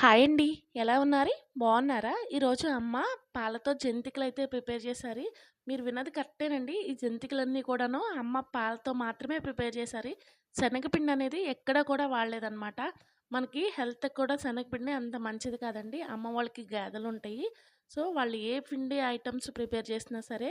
Hi అండి. ఎలా ఉన్నారు? బాగున్నారా? ఈరోజు అమ్మ పాలతో జంతికలు అయితే ప్రిపేర్ చేశారు. మీరు విన్నది కరెక్టేనండి. ఈ జంతికలన్నీ కూడాను అమ్మ పాలతో మాత్రమే ప్రిపేర్ చేశారు. శనగపిండి అనేది ఎక్కడ కూడా వాడలేదన్నమాట మనకి హెల్త్‌కి కూడా శనగపిండి అంత మంచిది కాదండి. అమ్మ వాళ్ళకి గేదెలుంటాయి. సో, వాళ్ళు ఏ పిండి ఐటమ్స్ ప్రిపేర్ చేసినా సరే,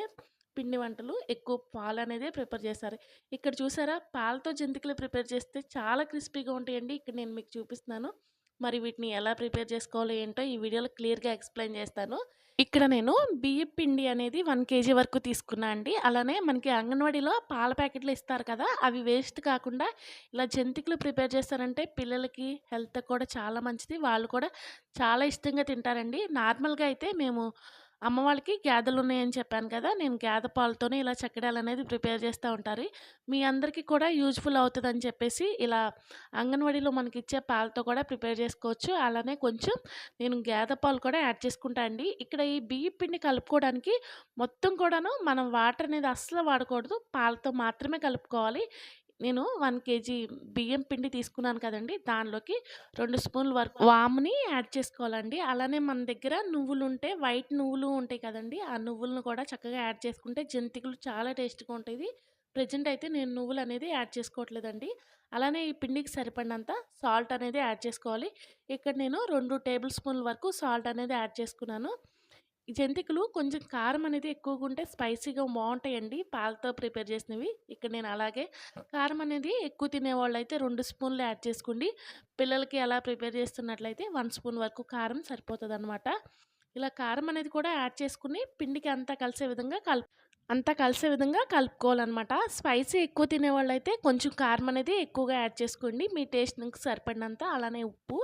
పిండి వంటలు ఎక్కువ పాలనేదే ప్రిపేర్ చేశారు. ఇక్కడ చూసారా? పాలతో జంతికలు ప్రిపేర్ చేస్తే చాలా క్రిస్పీగా ఉంటాయండి. ఇక్కడ నేను మీకు చూపిస్తున్నాను. మరి వీటిని ఎలా ప్రిపేర్ చేసుకోవాలో ఏంటో ఈ వీడియోలో క్లియర్‌గా ఎక్స్‌ప్లెయిన్ చేస్తాను. ఇక్కడ నేను బియ్యం పిండి అనేది వన్ కేజీ వరకు తీసుకున్నా అండి. అలానే మనకి అంగన్వాడీలో పాల ప్యాకెట్లు ఇస్తారు కదా! అవి వేస్ట్ కాకుండా ఇలా జంతికలు ప్రిపేర్ చేస్తారంటే పిల్లలకి హెల్త్ కూడా చాలా మంచిది. వాళ్ళు కూడా చాలా ఇష్టంగా తింటారండి. నార్మల్‌గా అయితే మేము అమ్మ వాళ్ళకి గేదెలున్నాయని చెప్పాను కదా! నేను గేదె పాలతోనే ఇలా చక్కడాలు అనేది ప్రిపేర్ చేస్తూ ఉంటారు. మీ అందరికీ కూడా యూజ్‌ఫుల్ అవుతుందని చెప్పేసి ఇలా అంగన్వాడీలో మనకిచ్చే పాలతో కూడా ప్రిపేర్ చేసుకోవచ్చు. అలానే కొంచెం నేను గేదె పాలు కూడా యాడ్ చేసుకుంటా అండి. ఇక్కడ ఈ బియ్య పిండి కలుపుకోవడానికి మొత్తం కూడాను మనం వాటర్ అనేది అస్సలు వాడకూడదు. పాలతో మాత్రమే కలుపుకోవాలి. నేను వన్ కేజీ బియ్యం పిండి తీసుకున్నాను కదండి దానిలోకి రెండు స్పూన్ల వరకు వాముని యాడ్ చేసుకోవాలండి. అలానే మన దగ్గర నువ్వులుంటే వైట్ నువ్వులు ఉంటాయి కదండి ఆ నువ్వులను కూడా చక్కగా యాడ్ చేసుకుంటే జంతికలు చాలా టేస్ట్‌గా ఉంటుంది ప్రెజెంట్ అయితే నేను నువ్వులు అనేది యాడ్ చేసుకోవట్లేదండి. అలానే ఈ పిండికి సరిపడినంత సాల్ట్ అనేది యాడ్ చేసుకోవాలి. ఇక్కడ నేను రెండు టేబుల్ స్పూన్ల వరకు సాల్ట్ అనేది యాడ్ చేసుకున్నాను. జంతికలు కొంచెం కారం అనేది ఎక్కువగుంటే స్పైసీగా బావుంటాయండి. పాలతో ప్రిపేర్ చేసినవి. ఇక్కడ నేను అలాగే కారం అనేది ఎక్కువ తినేవాళ్ళైతే 2 స్పూన్లు యాడ్ చేసుకోండి. పిల్లలకి అలా ప్రిపేర్ చేస్తున్నట్లయితే 1 స్పూన్ వరకు కారం సరిపోతదనమాట. ఇలా కారం అనేది కూడా యాడ్ చేసుకొని పిండికి అంతా కలిసే విధంగా కలుపు అంతా కలిసే విధంగా కలుపుకోవాలనమాట. స్పైసీ ఎక్కువ తినేవాళ్ళైతే కొంచెం కారం అనేది ఎక్కువగా యాడ్ చేసుకోండి. మీ టేస్ట్‌కి సరిపడినంత. అలానే ఉప్పు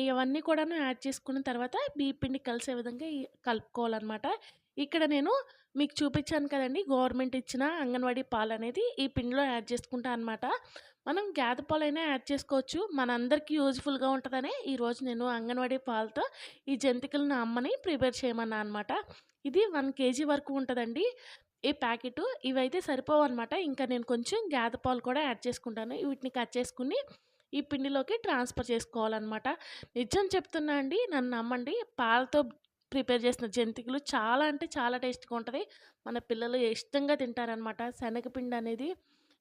ఇవన్నీ కూడాను యాడ్ చేసుకున్న తర్వాత బియ్యపు పిండి కలిసే విధంగా కలుపుకోవాలన్నమాట ఇక్కడ నేను మీకు చూపించాను కదండి గవర్నమెంట్ ఇచ్చిన అంగన్వాడీ పాలు అనేది ఈ పిండిలో యాడ్ చేసుకుంటా అనమాట. మనం గేదె పాలైనా యాడ్ చేసుకోవచ్చు. మనందరికీ యూజ్‌ఫుల్‌గా ఉంటుందనే ఈరోజు నేను అంగన్వాడీ పాలతో ఈ జంతికలను అమ్మని ప్రిపేర్ చేయమన్నా అనమాట. ఇది వన్ కేజీ వరకు ఉంటుందండి ఈ ప్యాకెటు. ఇవైతే సరిపోవనమాట. ఇంకా నేను కొంచెం గేదె పాలు కూడా యాడ్ చేసుకుంటాను. వీటిని కట్ చేసుకుని ఈ పిండిలోకి ట్రాన్స్‌ఫర్ చేసుకోవాలనమాట. నిజం చెప్తున్నా అండి. నన్ను నమ్మండి. పాలతో ప్రిపేర్ చేసిన జంతికలు చాలా అంటే చాలా టేస్ట్‌గా ఉంటుంది మన పిల్లలు ఇష్టంగా తింటారనమాట. శనగపిండి అనేది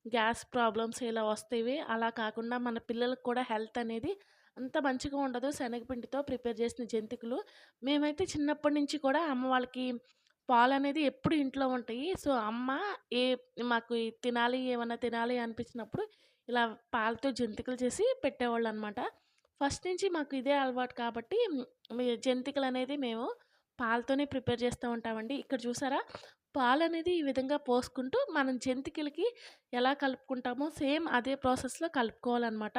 గ్యాస్ ప్రాబ్లమ్స్ ఇలా వస్తాయి అలా కాకుండా మన పిల్లలకి కూడా హెల్త్ అనేది అంత మంచిగా ఉండదు. శనగపిండితో ప్రిపేర్ చేసిన జంతికలు. మేమైతే చిన్నప్పటి నుంచి కూడా అమ్మ వాళ్ళకి పాలనేది ఎప్పుడు ఇంట్లో ఉంటాయి. సో, అమ్మ ఏ మాకు ఈ తినాలి, ఏమైనా తినాలి అనిపించినప్పుడు ఇలా పాలతో జంతికలు చేసి పెట్టేవాళ్ళు అనమాట ఫస్ట్ నుంచి మాకు ఇదే అలవాటు కాబట్టి జంతికలు అనేది మేము పాలతోనే ప్రిపేర్ చేస్తూ ఉంటామండి. ఇక్కడ చూసారా? పాలనేది ఈ విధంగా పోసుకుంటూ మనం జంతికలకి ఎలా కలుపుకుంటామో సేమ్ అదే ప్రాసెస్‌లో కలుపుకోవాలన్నమాట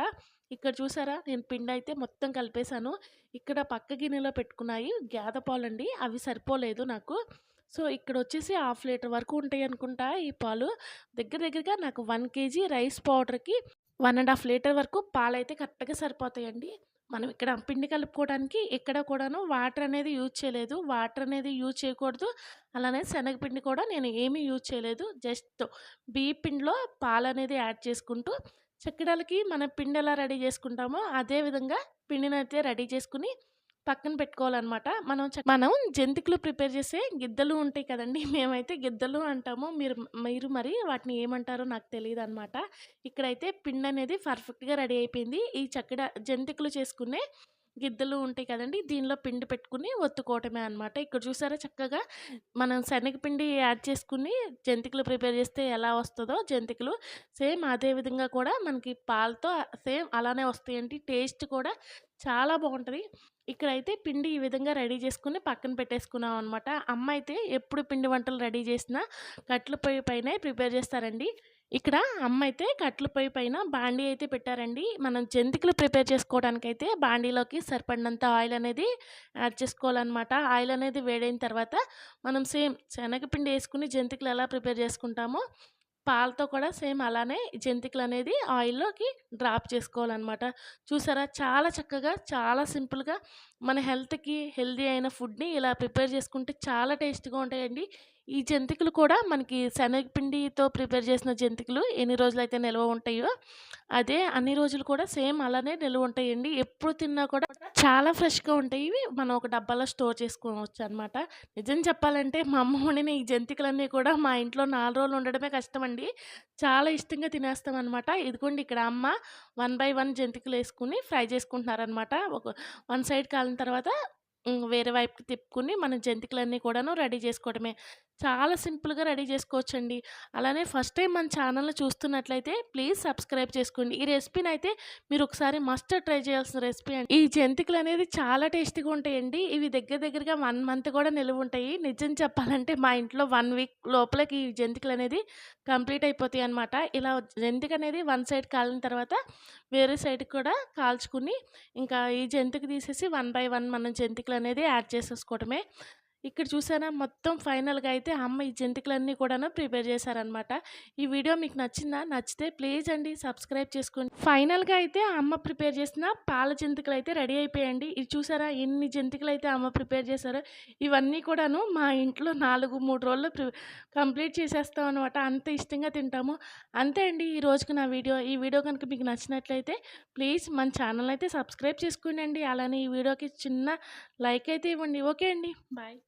ఇక్కడ చూసారా? నేను పిండి అయితే మొత్తం కలిపేసాను. ఇక్కడ పక్క గిన్నెలో పెట్టుకున్నాయి గేదె పాలండి. అవి సరిపోలేదు నాకు. సో, ఇక్కడ వచ్చేసి హాఫ్ లీటర్ వరకు ఉంటాయి అనుకుంటా ఈ పాలు. దగ్గర దగ్గరగా నాకు వన్ కేజీ రైస్ పౌడర్‌కి వన్ అండ్ హాఫ్ లీటర్ వరకు పాలైతే కరెక్ట్‌గా సరిపోతాయండి. మనం ఇక్కడ పిండి కలుపుకోవడానికి ఎక్కడ కూడాను వాటర్ అనేది యూజ్ చేయలేదు. వాటర్ అనేది యూజ్ చేయకూడదు. అలానే శనగపిండి కూడా నేను ఏమీ యూజ్ చేయలేదు. జస్ట్ బియ్యపు పిండిలో పాలనేది యాడ్ చేసుకుంటూ చక్కెరలకి మనం పిండి ఎలా రెడీ చేసుకుంటామో అదేవిధంగా పిండినైతే రెడీ చేసుకుని పక్కన పెట్టుకోవాలన్నమాట మనం మనం జంతికలు ప్రిపేర్ చేసే గిద్దలు ఉంటాయి కదండీ! మేమైతే గిద్దలు అంటాము. మీరు మీరు మరి వాటిని ఏమంటారో నాకు తెలియదు అనమాట ఇక్కడైతే పిండి అనేది పర్ఫెక్ట్‌గా రెడీ అయిపోయింది. ఈ చక్కడ జంతికలు చేసుకునే గిద్దలు ఉంటాయి కదండీ! దీనిలో పిండి పెట్టుకుని ఒత్తుకోవటమే అనమాట. ఇక్కడ చూసారా చక్కగా మనం శనగపిండి యాడ్ చేసుకుని జంతికలు ప్రిపేర్ చేస్తే ఎలా వస్తుందో జంతికలు సేమ్ అదే విధంగా కూడా మనకి పాలతో సేమ్ అలానే వస్తాయండి. టేస్ట్ కూడా చాలా బాగుంటుంది ఇక్కడైతే పిండి ఈ విధంగా రెడీ చేసుకుని పక్కన పెట్టేసుకున్నాం అనమాట. అమ్మ అయితే ఎప్పుడు పిండి వంటలు రెడీ చేసినా కట్టెల పొయ్యి పైన ప్రిపేర్ చేస్తారండి. ఇక్కడ అమ్మ అయితే కట్టెల పొయ్యి పైన బాండీ అయితే పెట్టారండి. మనం జంతికలు ప్రిపేర్ చేసుకోవడానికైతే బాండీలోకి సరిపడినంత ఆయిల్ అనేది యాడ్ చేసుకోవాలన్నమాట ఆయిల్ అనేది వేడైన తర్వాత మనం సేమ్ శనగపిండి వేసుకుని జంతికలు ఎలా ప్రిపేర్ చేసుకుంటామో పాలతో కూడా సేమ్ అలానే జంతికలు అనేది ఆయిల్‌లోకి డ్రాప్ చేసుకోవాలనమాట. చూసారా? చాలా చక్కగా, చాలా సింపుల్‌గా మన హెల్త్‌కి హెల్తీ అయిన ఫుడ్‌ని ఇలా ప్రిపేర్ చేసుకుంటే చాలా టేస్ట్‌గా ఉంటాయండి. ఈ జంతికలు కూడా మనకి శనగపిండితో ప్రిపేర్ చేసిన జంతికలు ఎన్ని రోజులైతే నిల్వ ఉంటాయో, అదే అన్ని రోజులు కూడా సేమ్ అలానే నిల్వ ఉంటాయండి. ఎప్పుడు తిన్నా కూడా చాలా ఫ్రెష్‌గా ఉంటాయి. ఇవి మనం ఒక డబ్బాలో స్టోర్ చేసుకోవచ్చు అనమాట నిజం చెప్పాలంటే మా అమ్మ వండిన ఈ జంతికలన్నీ కూడా మా ఇంట్లో నాలుగు రోజులు ఉండడమే కష్టమండి. చాలా ఇష్టంగా తినేస్తాం అనమాట ఇదిగోండి ఇక్కడ అమ్మ వన్ బై వన్ జంతికలు వేసుకుని ఫ్రై చేసుకుంటున్నారనమాట. ఒక వన్ సైడ్ కాలం తర్వాత హ్మ్. వేరే వైపుకి తిప్పుకొని మన జంతికలన్నీ కూడాను రెడీ చేసుకోవడమే. చాలా సింపుల్‌గా రెడీ చేసుకోవచ్చండి. అలానే ఫస్ట్ టైమ్ మన ఛానల్‌ని చూస్తున్నట్లయితే ప్లీజ్ సబ్స్క్రైబ్ చేసుకోండి. ఈ రెసిపీనైతే మీరు ఒకసారి మస్ట్ ట్రై చేయాల్సిన రెసిపీ అండి. ఈ జంతికలనేది చాలా టేస్టీగా ఉంటాయండి. ఇవి దగ్గర దగ్గరగా 1 మంత్ కూడా నిలవుంటాయి. నిజం చెప్పాలంటే మా ఇంట్లో 1 వీక్ లోపలకి ఈ జంతికలనేది కంప్లీట్ అయిపోతాయనమాట. ఇలా జంతికనేది వన్ సైడ్ కాలిన తర్వాత వేరే సైడ్‌కి కూడా కాల్చుకొని ఇంకా ఈ జంతిక తీసేసి వన్ బై వన్ మనం అనేది యాడ్ చేసేసుకోవటమే. ఇక్కడ చూసారా మొత్తం ఫైనల్‌గా అయితే అమ్మ ఈ జంతికలన్నీ కూడా ప్రిపేర్ చేశారనమాట. ఈ వీడియో మీకు నచ్చిందా? నచ్చితే ప్లీజ్ అండి సబ్స్క్రైబ్ చేసుకోండి. ఫైనల్‌గా అయితే అమ్మ ప్రిపేర్ చేసిన పాల జంతికలు అయితే రెడీ అయిపోయాయండి. ఇది చూసారా ఎన్ని జంతికలు అయితే అమ్మ ప్రిపేర్ చేశారో. ఇవన్నీ కూడాను మా ఇంట్లో నాలుగు మూడు రోజులు ప్రి కంప్లీట్ చేసేస్తాం అనమాట. అంత ఇష్టంగా తింటాము. అంతే అండి ఈ రోజుకి నా వీడియో. ఈ వీడియో కనుక మీకు నచ్చినట్లయితే ప్లీజ్ మన ఛానల్ అయితే సబ్స్క్రైబ్ చేసుకోండండి. అలానే ఈ వీడియోకి చిన్న లైక్ అయితే ఇవ్వండి. ఓకే అండి. బాయ్.